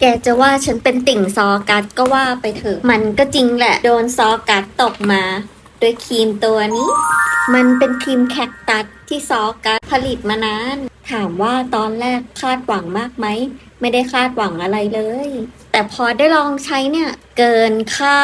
แกจะว่าฉันเป็นติ่งซอกัสก็ว่าไปเถอะ มันก็จริงแหละ โดนซอกัสตกมาด้วยครีมตัวนี้ มันเป็นครีมแคคตัสที่ซอกัสผลิตมานาน ถามว่าตอนแรกคาดหวังมากไหม ไม่ได้คาดหวังอะไรเลย แต่พอได้ลองใช้เนี่ย เกินคา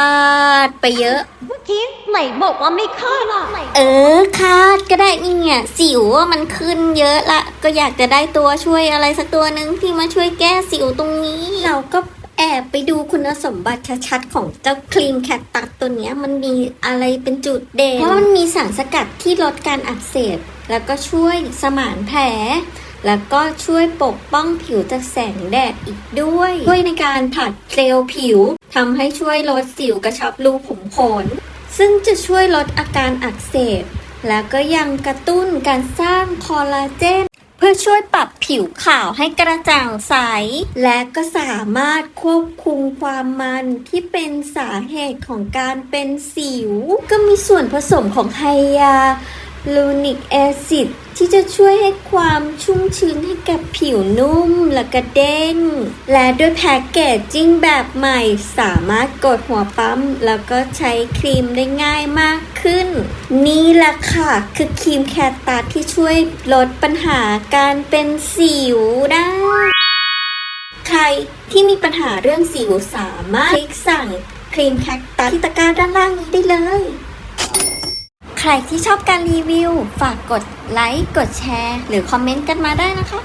ดไปเยอะ เมื่อกี้ไหนบอกว่าไม่คาดอะ เออคาด ก็ได้นี่ไงสิวมันขึ้นเยอะละ ก็อยากจะได้ตัวช่วยอะไรสักตัวหนึ่งที่มาช่วยแก้สิวตรงนี้ เราก็แอบไปดูคุณสมบัติชัดๆของเจ้าครีมแคคตัสตัวเนี้ยมันมีอะไรเป็นจุดเด่นเพราะมันมีสารสกัดที่ลดการอักเสบ แล้วก็ช่วยสมานแผล แล้วก็ช่วยปกป้องผิวจากแสงแดดอีกด้วย ช่วยในการผัดเซลล์ผิวทำให้ช่วยลดสิวกระชับรูขุมขนซึ่งจะช่วยลดอาการอักเสบ แล้วก็ยังกระตุ้นการสร้างคอลลาเจน เพื่อช่วยปรับผิวขาวให้กระจ่างใส และก็สามารถควบคุมความมันที่เป็นสาเหตุของการเป็นสิว ก็มีส่วนผสมของไฮยา ลูนิกแอซิดที่จะช่วยให้ความชุ่มชื้นให้กับผิวนุ่มและกระเด้ง และด้วยแพ็กเกจจิ้งแบบใหม่สามารถกดหัวปั๊ม แล้วก็ใช้ครีมได้ง่ายมากขึ้น นี่แหละค่ะ คือครีมแคตตาที่ช่วยลดปัญหาการเป็นสิวได้ใครที่มีปัญหาเรื่องสิวสามารถคลิกสั่งครีมแคคตัสที่ตะกร้าด้านล่างนี้ได้เลย ใครที่ชอบการรีวิว ฝากกดไลค์ กดแชร์ หรือคอมเมนต์กันมาได้นะคะ